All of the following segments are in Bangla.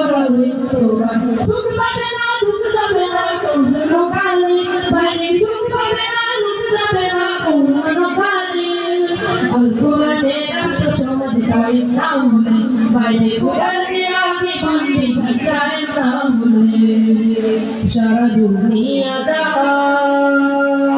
হইল তোমার সুখ পাবে না দুঃখ যাবে না কোনো কালে বাইরে সুখ পাবে না দুঃখ যাবে না কোনো কালে আল কোরআনে রাষ্ট্র সমাজ চাই না হলে বাইরে কোরআনে আগে বান্ধে থাকায় না হলে সারা দুনিয়া জাহান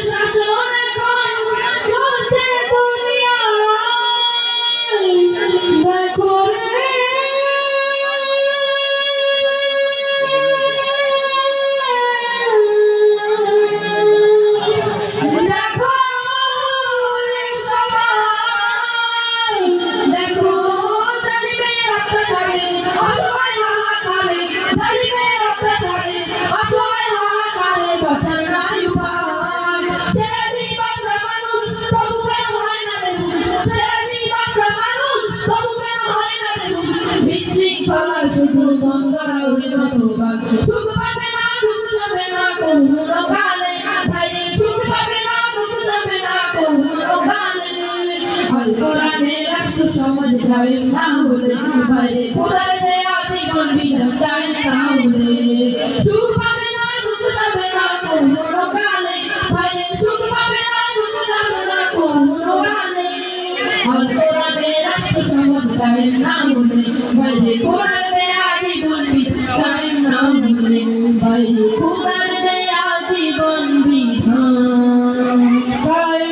বিশৃঙ্খলা শুধু হইল তোমার সুখ পাবে না, দুঃখ যাবে না কোনো কালে বাইরে সুখ পাবে না, দুঃখ যাবে না কোনো কালে। আল সমাজ সমাজ চাই না হলে বাইরে খোদার দেয়া জীবন বিধান চাই না হলে বাইরে খোদার দেয়া জীবন বিধান চাই